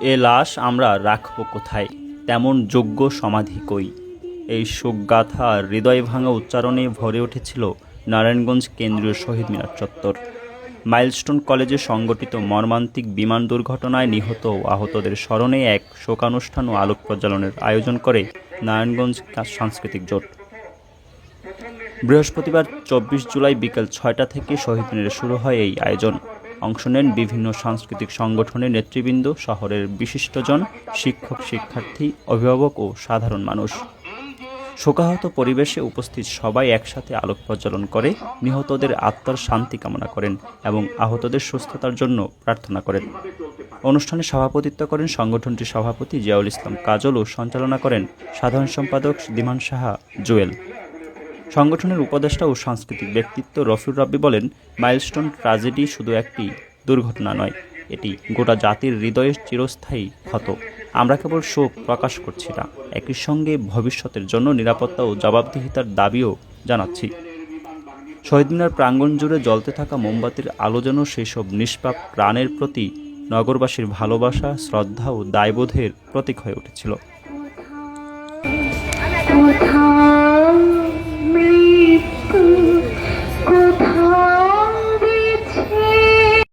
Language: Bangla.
এ লাশ আমরা রাখব কোথায়? তেমন যোগ্য সমাধি কই? এই শোকগাথা হৃদয় ভাঙা উচ্চারণে ভরে উঠেছিল নারায়ণগঞ্জ কেন্দ্রীয় শহীদ মিনার চত্বর। মাইলস্টোন কলেজে সংগঠিত মর্মান্তিক বিমান দুর্ঘটনায় নিহত ও আহতদের স্মরণে এক শোকানুষ্ঠান ও আলোক প্রজ্বলনের আয়োজন করে নারায়ণগঞ্জ সাংস্কৃতিক জোট। বৃহস্পতিবার চব্বিশ জুলাই বিকেল ছয়টা থেকে শহীদ মিনারে শুরু হয় এই আয়োজন। অংশ নেন বিভিন্ন সাংস্কৃতিক সংগঠনের নেতৃবৃন্দ, শহরের বিশিষ্টজন শিক্ষক, শিক্ষার্থী, অভিভাবক ও সাধারণ মানুষ। শোকাহত পরিবেশে উপস্থিত সবাই একসাথে আলোক প্রজ্বলন করে, নিহতদের আত্মার শান্তি কামনা করেন এবং আহতদের সুস্থতার জন্য প্রার্থনা করেন। অনুষ্ঠানে সভাপতিত্ব করেন সংগঠনটির সভাপতি জিয়াউল ইসলাম কাজল ও সঞ্চালনা করেন সাধারণ সম্পাদক দিমান সাহা জুয়েল। সংগঠনের উপদেষ্টা ও সাংস্কৃতিক ব্যক্তিত্ব রফিউর রাব্বি বলেন, মাইলস্টোন ট্রাজেডি শুধু একটি দুর্ঘটনা নয়, এটি গোটা জাতির হৃদয়ের চিরস্থায়ী ক্ষত। আমরা কেবল শোক প্রকাশ করছি না, একই সঙ্গে ভবিষ্যতের জন্য নিরাপত্তা ও জবাবদিহিতার দাবিও জানাচ্ছি। শহীদ মিনার প্রাঙ্গণ জুড়ে জ্বলতে থাকা মোমবাতির আলো যেন সেই সব নিষ্পাপ প্রাণের প্রতি নগরবাসীর ভালোবাসা, শ্রদ্ধা ও দায়বোধের প্রতীক হয়ে উঠেছিল।